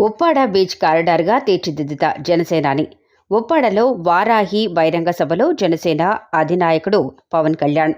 Uppada beach కారిడార్గా తీర్చిదిద్దుత జనసేనాని. ఉప్పాడలో వారాహి బహిరంగ సభలో జనసేన అధినాయకుడు పవన్ కళ్యాణ్.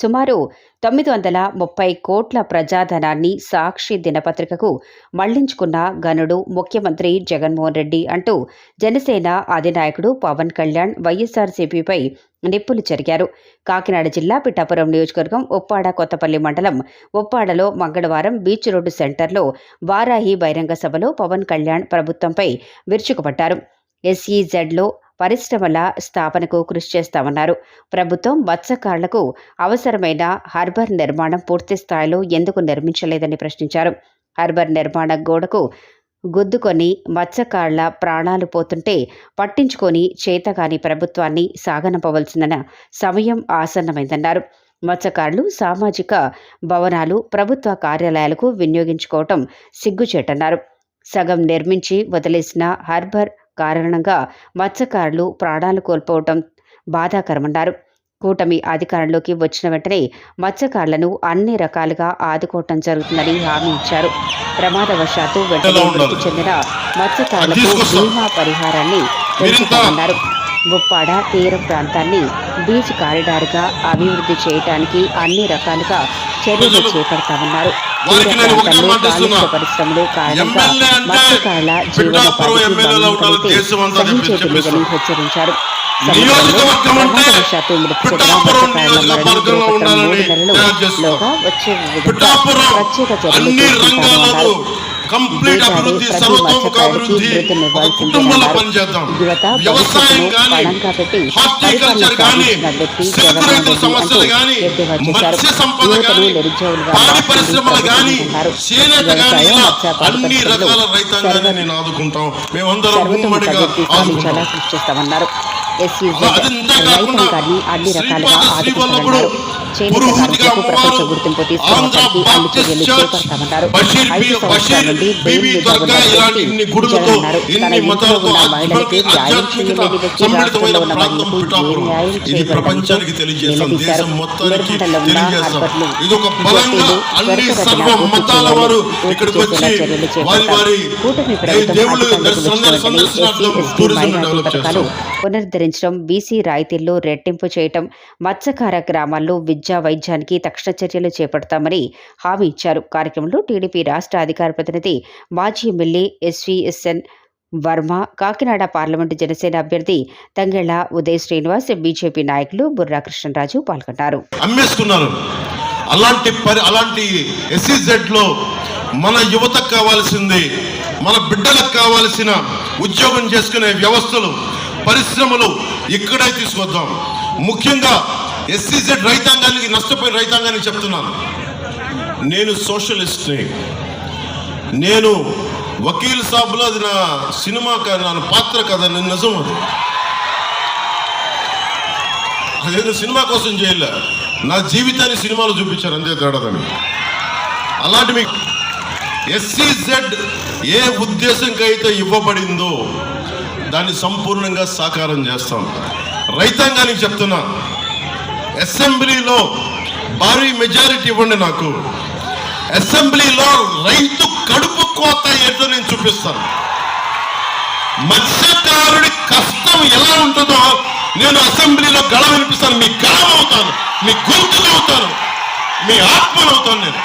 సుమారు తొమ్మిది వందల ముప్పై కోట్ల ప్రజాధనాన్ని సాక్షి దినపత్రికకు మళ్ళించుకున్న గనుడు ముఖ్యమంత్రి జగన్మోహన్ రెడ్డి అంటూ జనసేన అధినాయకుడు పవన్ కళ్యాణ్ వైఎస్ఆర్సీపీపై నిప్పులు చెరిగారు. కాకినాడ జిల్లా పిఠాపురం నియోజకవర్గం ఉప్పాడ కొత్తపల్లి మండలం ఉప్పాడలో మంగళవారం బీచ్ రోడ్డు సెంటర్లో వారాహి బహిరంగ సభలో పవన్ కళ్యాణ్ ప్రభుత్వంపై విరుచుకుపడ్డారు. ఎస్ఈజెడ్లో పరిశ్రమల స్థాపనకు కృషి చేస్తామన్నారు. ప్రభుత్వం మత్స్యకారులకు అవసరమైన హార్బర్ నిర్మాణం పూర్తి స్థాయిలో ఎందుకు నిర్మించలేదని ప్రశ్నించారు. హార్బర్ నిర్మాణ గోడకు గుద్దుకొని మత్స్యకారుల ప్రాణాలు పోతుంటే పట్టించుకొని చేతగాని ప్రభుత్వాన్ని సాగనంపవలసిన సమయం ఆసన్నమైందన్నారు. మత్స్యకారులు సామాజిక భవనాలు ప్రభుత్వ కార్యాలయాలకు వినియోగించుకోవటం సిగ్గుచేటన్నారు. సగం నిర్మించి వదిలేసిన హార్బర్ కారణంగా మత్స్యకారులు ప్రాణాలు కోల్పోవటం బాధాకరమన్నారు కూటమి అధికారంలోకి వచ్చిన వెంటనే మత్స్యకారులను అన్ని రకాలుగా ఆదుకోవటం జరుగుతుందని హామీ ఇచ్చారు. ప్రమాదవశాత్తు వెంటనే మృతి చెందిన మత్స్యకారులకు బీమా పరిహారాన్ని పెంచుతామన్నారు. ముప్పాడ తీర ప్రాంతాన్ని బీచ్ కారిడార్గా అభివృద్ధి చేయడానికి అన్ని రకాలుగా చర్యలు చేపడతామన్నారు. కాలుష్య పరిశ్రమలు కారణంగా మత్స్యకారుల జీవనోపాధికి హెచ్చరించారు మృతి చెందిన మత్స్యకారుల మరణం నియోజకవర్గంలో పూర్వపత్రం మూడు ఉండాలని నెలలు తయారు చేస్తాం. లోగా వచ్చే విధంగా పిఠాపురం ప్రత్యేక చర్యలు తీసుకుంటామన్నారు కంప్లీట్ అభివృద్ధి సర్వతోముఖ అభివృద్ధి ఒక కుటుంబంలో పనిచేద్దాం. వ్యవసాయం కానీ హార్టికల్చర్ కానీ సిల్క్ రైతుల సమస్యలు కానీ మత్స్య సంపద కానీ పాడి పరిశ్రమలు కానీ. చేనేత కానీ ఇలా అన్ని రకాల రైతాంగాన్ని నేను ఆదుకుంటాం. మేమందరం ఉమ్మడిగా ఆదుకుంటాం. ఎస్యూజెడ్ అన్ని రకాలుగా చేనేత కార్మికులకు ప్రపంచ గుర్తింపు తీసుకురావడానికి అన్ని చర్యలు చేపడతామన్నారు ఐదు సంవత్సరాల నుండి బెయిల్. తన మహిళలకి న్యాయం చేయలేని వ్యక్తి రాష్ట్రంలో ఉన్న మహిళలకు ఏ న్యాయం నిలదీశారు. ఉన్న హార్బర్లు, పూర్తి పూర్తి చేసేలా చర్యలు చేపడతారు. వారి కూటమి ప్రభుత్వం ఎస్సీ, ఎస్టీ మైనారిటీ పథకాలు పునరుద్ధరించడం బీసీ రాయితీల్లో రెట్టింపు చేయటం మత్స్యకార గ్రామాల్లో విద్యా వైద్యానికి తక్షణ చర్యలు చేపడతామని హామీ ఇచ్చారు. కార్యక్రమంలో టీడీపీ రాష్ట్ర అధికార ప్రతినిధి మాజీ MLA SVSN Varma Kakinada parliament Janasena అభ్యర్థి తంగెళ్ళ ఉదయ్ శ్రీనివాస్ బీజేపీ నాయకులు బుర్రా కృష్ణరాజు పాల్గొన్నారు. అమ్మేస్తున్నారు. అలాంటి పరి అలాంటి ఎస్సీజెడ్లో మన యువతకు కావాల్సింది మన బిడ్డలకు కావాల్సిన ఉద్యోగం చేసుకునే వ్యవస్థలు పరిశ్రమలు ఇక్కడే తీసుకొద్దాం. ముఖ్యంగా ఎస్సీజెడ్ రైతాంగానికి నష్టపోయిన రైతాంగానికి చెప్తున్నాను. నేను సోషలిస్ట్ని. నేను వకీల్ సాబ్లో అది నా సినిమా నా పాత్ర కదా నేను నిజం అది. అదేదో సినిమా కోసం చేయలే నా జీవితాన్ని సినిమాలో చూపించారు అంతే తేడాదని అలాంటి మీకు ఎస్సీజెడ్ ఏ ఉద్దేశంకి అయితే ఇవ్వబడిందో దాన్ని సంపూర్ణంగా సాకారం చేస్తాం. రైతాంగానికి చెప్తున్నా అసెంబ్లీలో భారీ మెజారిటీ ఇవ్వండి నాకు. అసెంబ్లీలో రైతు కడుపు కోత ఏంటో నేను చూపిస్తాను. మత్స్యకారుడి కష్టం ఎలా ఉంటుందో నేను అసెంబ్లీలో గళ వినిపిస్తాను. మీ గళం అవుతాను మీ గొంతు అవుతాను మీ ఆత్మలు అవుతాను నేను.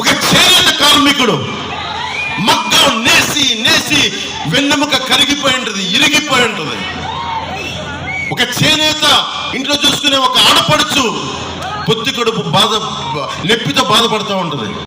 ఒక చేనేత కార్మికుడు మగ్గ నేసి నేసి వెన్నెముక కరిగిపోయి ఉంటుంది ఇరిగిపోయి ఉంటుంది. ఒక చేనేత ఇంట్లో చూసుకునే ఒక ఆడపడుచు పొత్తి కడుపు బాధ నొప్పితో బాధపడుతూ ఉంటుంది.